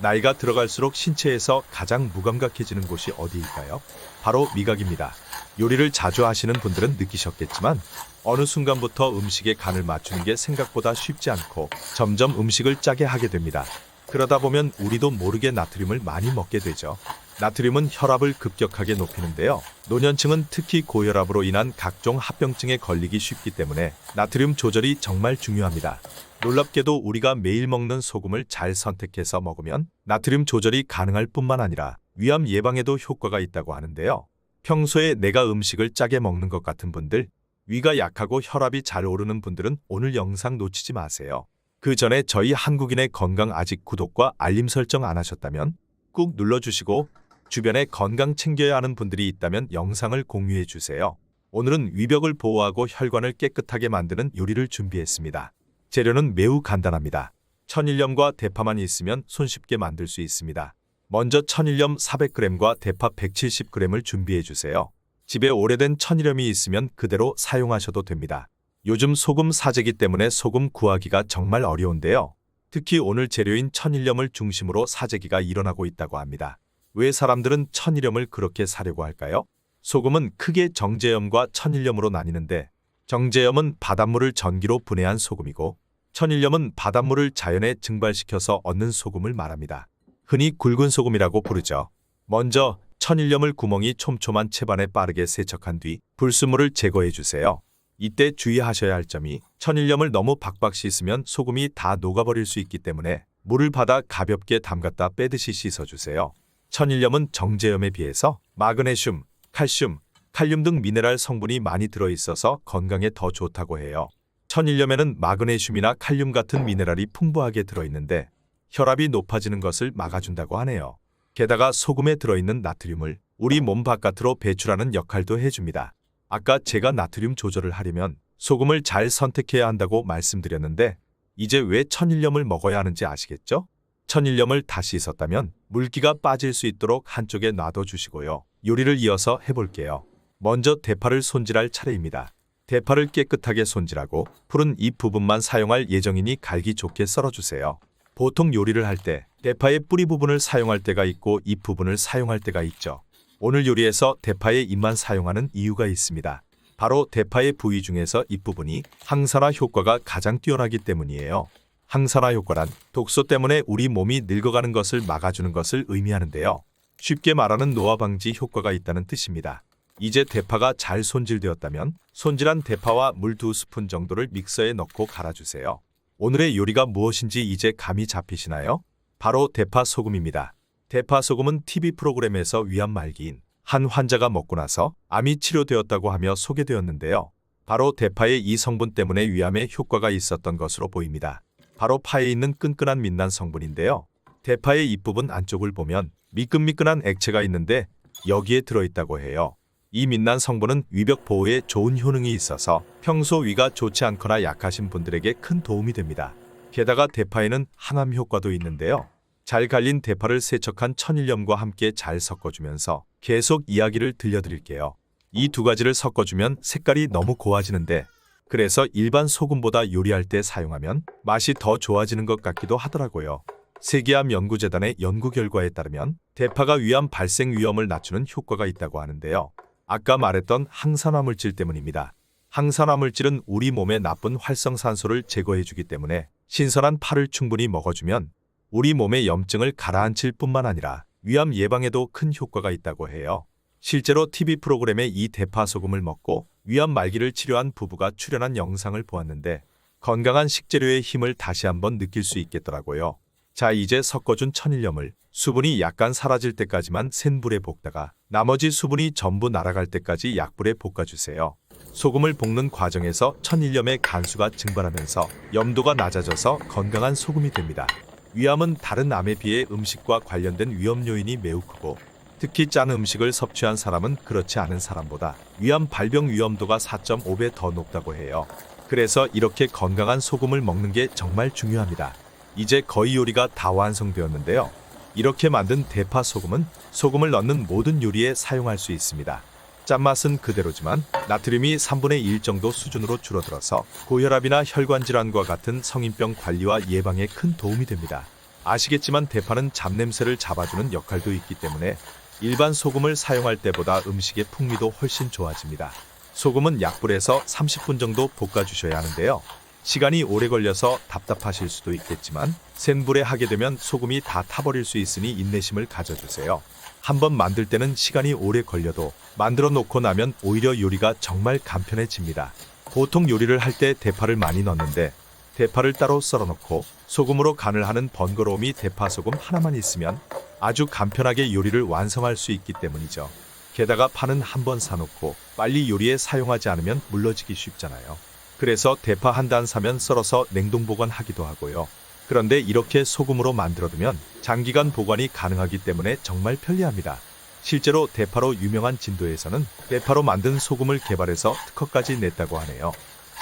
나이가 들어갈수록 신체에서 가장 무감각해지는 곳이 어디일까요? 바로 미각입니다. 요리를 자주 하시는 분들은 느끼셨겠지만 어느 순간부터 음식의 간을 맞추는 게 생각보다 쉽지 않고 점점 음식을 짜게 하게 됩니다. 그러다 보면 우리도 모르게 나트륨을 많이 먹게 되죠. 나트륨은 혈압을 급격하게 높이는데요. 노년층은 특히 고혈압으로 인한 각종 합병증에 걸리기 쉽기 때문에 나트륨 조절이 정말 중요합니다. 놀랍게도 우리가 매일 먹는 소금을 잘 선택해서 먹으면 나트륨 조절이 가능할 뿐만 아니라 위암 예방에도 효과가 있다고 하는데요. 평소에 내가 음식을 짜게 먹는 것 같은 분들, 위가 약하고 혈압이 잘 오르는 분들은 오늘 영상 놓치지 마세요. 그 전에 저희 한국인의 건강 아직 구독과 알림 설정 안 하셨다면 꾹 눌러주시고 주변에 건강 챙겨야 하는 분들이 있다면 영상을 공유해 주세요. 오늘은 위벽을 보호하고 혈관을 깨끗하게 만드는 요리를 준비했습니다. 재료는 매우 간단합니다. 천일염과 대파만 있으면 손쉽게 만들 수 있습니다. 먼저 천일염 400g과 대파 170g을 준비해 주세요. 집에 오래된 천일염이 있으면 그대로 사용하셔도 됩니다. 요즘 소금 사재기 때문에 소금 구하기가 정말 어려운데요. 특히 오늘 재료인 천일염을 중심으로 사재기가 일어나고 있다고 합니다. 왜 사람들은 천일염을 그렇게 사려고 할까요? 소금은 크게 정제염과 천일염으로 나뉘는데 정제염은 바닷물을 전기로 분해한 소금이고 천일염은 바닷물을 자연에 증발시켜서 얻는 소금을 말합니다. 흔히 굵은 소금이라고 부르죠. 먼저 천일염을 구멍이 촘촘한 채반에 빠르게 세척한 뒤 불순물을 제거해 주세요. 이때 주의하셔야 할 점이 천일염을 너무 박박 씻으면 소금이 다 녹아버릴 수 있기 때문에 물을 받아 가볍게 담갔다 빼듯이 씻어주세요. 천일염은 정제염에 비해서 마그네슘, 칼슘, 칼륨 등 미네랄 성분이 많이 들어있어서 건강에 더 좋다고 해요. 천일염에는 마그네슘이나 칼륨 같은 미네랄이 풍부하게 들어있는데 혈압이 높아지는 것을 막아준다고 하네요. 게다가 소금에 들어있는 나트륨을 우리 몸 바깥으로 배출하는 역할도 해줍니다. 아까 제가 나트륨 조절을 하려면 소금을 잘 선택해야 한다고 말씀드렸는데 이제 왜 천일염을 먹어야 하는지 아시겠죠? 천일염을 다시 씻었다면 물기가 빠질 수 있도록 한쪽에 놔둬 주시고요. 요리를 이어서 해볼게요. 먼저 대파를 손질할 차례입니다. 대파를 깨끗하게 손질하고 푸른 잎 부분만 사용할 예정이니 갈기 좋게 썰어주세요. 보통 요리를 할 때 대파의 뿌리 부분을 사용할 때가 있고 잎 부분을 사용할 때가 있죠. 오늘 요리에서 대파의 잎만 사용하는 이유가 있습니다. 바로 대파의 부위 중에서 잎부분이 항산화 효과가 가장 뛰어나기 때문이에요. 항산화 효과란 독소 때문에 우리 몸이 늙어가는 것을 막아주는 것을 의미하는데요. 쉽게 말하는 노화 방지 효과가 있다는 뜻입니다. 이제 대파가 잘 손질되었다면 손질한 대파와 물 두 스푼 정도를 믹서에 넣고 갈아주세요. 오늘의 요리가 무엇인지 이제 감이 잡히시나요? 바로 대파 소금입니다. 대파 소금은 TV 프로그램에서 위암 말기인 한 환자가 먹고 나서 암이 치료되었다고 하며 소개되었는데요. 바로 대파의 이 성분 때문에 위암에 효과가 있었던 것으로 보입니다. 바로 파에 있는 끈끈한 민난 성분인데요. 대파의 잎부분 안쪽을 보면 미끈미끈한 액체가 있는데 여기에 들어있다고 해요. 이 민난 성분은 위벽 보호에 좋은 효능이 있어서 평소 위가 좋지 않거나 약하신 분들에게 큰 도움이 됩니다. 게다가 대파에는 항암 효과도 있는데요. 잘 갈린 대파를 세척한 천일염과 함께 잘 섞어주면서 계속 이야기를 들려드릴게요. 이 두 가지를 섞어주면 색깔이 너무 고와지는데 그래서 일반 소금보다 요리할 때 사용하면 맛이 더 좋아지는 것 같기도 하더라고요. 세계암 연구재단의 연구 결과에 따르면 대파가 위암 발생 위험을 낮추는 효과가 있다고 하는데요. 아까 말했던 항산화 물질 때문입니다. 항산화 물질은 우리 몸에 나쁜 활성산소를 제거해주기 때문에 신선한 파를 충분히 먹어주면 우리 몸의 염증을 가라앉힐 뿐만 아니라 위암 예방에도 큰 효과가 있다고 해요. 실제로 TV 프로그램에 이 대파 소금을 먹고 위암 말기를 치료한 부부가 출연한 영상을 보았는데 건강한 식재료의 힘을 다시 한번 느낄 수 있겠더라고요. 자, 이제 섞어준 천일염을 수분이 약간 사라질 때까지만 센 불에 볶다가 나머지 수분이 전부 날아갈 때까지 약불에 볶아주세요. 소금을 볶는 과정에서 천일염의 간수가 증발하면서 염도가 낮아져서 건강한 소금이 됩니다. 위암은 다른 암에 비해 음식과 관련된 위험 요인이 매우 크고 특히 짠 음식을 섭취한 사람은 그렇지 않은 사람보다 위암 발병 위험도가 4.5배 더 높다고 해요. 그래서 이렇게 건강한 소금을 먹는 게 정말 중요합니다. 이제 거의 요리가 다 완성되었는데요. 이렇게 만든 대파 소금은 소금을 넣는 모든 요리에 사용할 수 있습니다. 짠맛은 그대로지만 나트륨이 3분의 1 정도 수준으로 줄어들어서 고혈압이나 혈관 질환과 같은 성인병 관리와 예방에 큰 도움이 됩니다. 아시겠지만 대파는 잡냄새를 잡아주는 역할도 있기 때문에 일반 소금을 사용할 때보다 음식의 풍미도 훨씬 좋아집니다. 소금은 약불에서 30분 정도 볶아주셔야 하는데요. 시간이 오래 걸려서 답답하실 수도 있겠지만 센 불에 하게 되면 소금이 다 타버릴 수 있으니 인내심을 가져주세요. 한번 만들 때는 시간이 오래 걸려도 만들어 놓고 나면 오히려 요리가 정말 간편해집니다. 보통 요리를 할 때 대파를 많이 넣는데 대파를 따로 썰어 놓고 소금으로 간을 하는 번거로움이 대파 소금 하나만 있으면 아주 간편하게 요리를 완성할 수 있기 때문이죠. 게다가 파는 한 번 사놓고 빨리 요리에 사용하지 않으면 물러지기 쉽잖아요. 그래서 대파 한 단 사면 썰어서 냉동 보관하기도 하고요. 그런데 이렇게 소금으로 만들어두면 장기간 보관이 가능하기 때문에 정말 편리합니다. 실제로 대파로 유명한 진도에서는 대파로 만든 소금을 개발해서 특허까지 냈다고 하네요.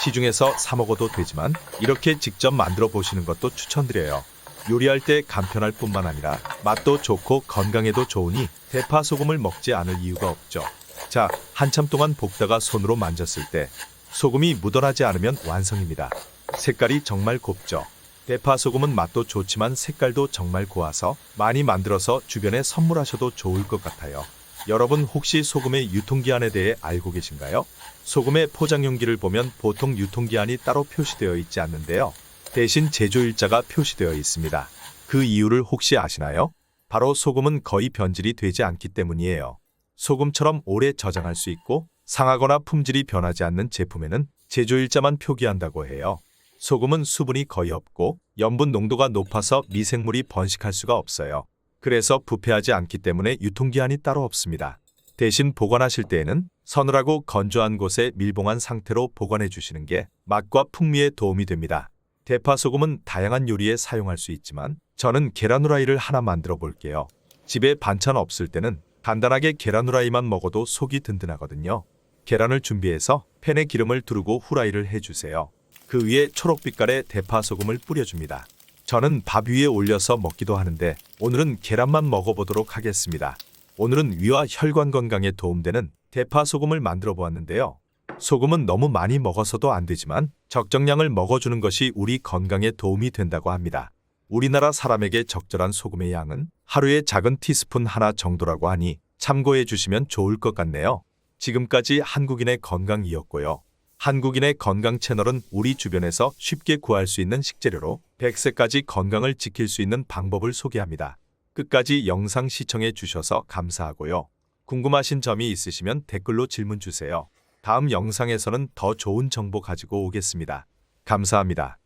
시중에서 사 먹어도 되지만 이렇게 직접 만들어 보시는 것도 추천드려요. 요리할 때 간편할 뿐만 아니라 맛도 좋고 건강에도 좋으니 대파 소금을 먹지 않을 이유가 없죠. 자, 한참 동안 볶다가 손으로 만졌을 때 소금이 묻어나지 않으면 완성입니다. 색깔이 정말 곱죠. 대파 소금은 맛도 좋지만 색깔도 정말 고와서 많이 만들어서 주변에 선물하셔도 좋을 것 같아요. 여러분 혹시 소금의 유통기한에 대해 알고 계신가요? 소금의 포장 용기를 보면 보통 유통기한이 따로 표시되어 있지 않는데요. 대신 제조일자가 표시되어 있습니다. 그 이유를 혹시 아시나요? 바로 소금은 거의 변질이 되지 않기 때문이에요. 소금처럼 오래 저장할 수 있고 상하거나 품질이 변하지 않는 제품에는 제조일자만 표기한다고 해요. 소금은 수분이 거의 없고 염분 농도가 높아서 미생물이 번식할 수가 없어요. 그래서 부패하지 않기 때문에 유통기한이 따로 없습니다. 대신 보관하실 때에는 서늘하고 건조한 곳에 밀봉한 상태로 보관해 주시는 게 맛과 풍미에 도움이 됩니다. 대파 소금은 다양한 요리에 사용할 수 있지만 저는 계란 후라이를 하나 만들어 볼게요. 집에 반찬 없을 때는 간단하게 계란 후라이만 먹어도 속이 든든하거든요. 계란을 준비해서 팬에 기름을 두르고 후라이를 해주세요. 그 위에 초록빛깔의 대파 소금을 뿌려줍니다. 저는 밥 위에 올려서 먹기도 하는데 오늘은 계란만 먹어보도록 하겠습니다. 오늘은 위와 혈관 건강에 도움되는 대파 소금을 만들어 보았는데요. 소금은 너무 많이 먹어서도 안 되지만 적정량을 먹어주는 것이 우리 건강에 도움이 된다고 합니다. 우리나라 사람에게 적절한 소금의 양은 하루에 작은 티스푼 하나 정도라고 하니 참고해 주시면 좋을 것 같네요. 지금까지 한국인의 건강이었고요. 한국인의 건강 채널은 우리 주변에서 쉽게 구할 수 있는 식재료로 100세까지 건강을 지킬 수 있는 방법을 소개합니다. 끝까지 영상 시청해 주셔서 감사하고요. 궁금하신 점이 있으시면 댓글로 질문 주세요. 다음 영상에서는 더 좋은 정보 가지고 오겠습니다. 감사합니다.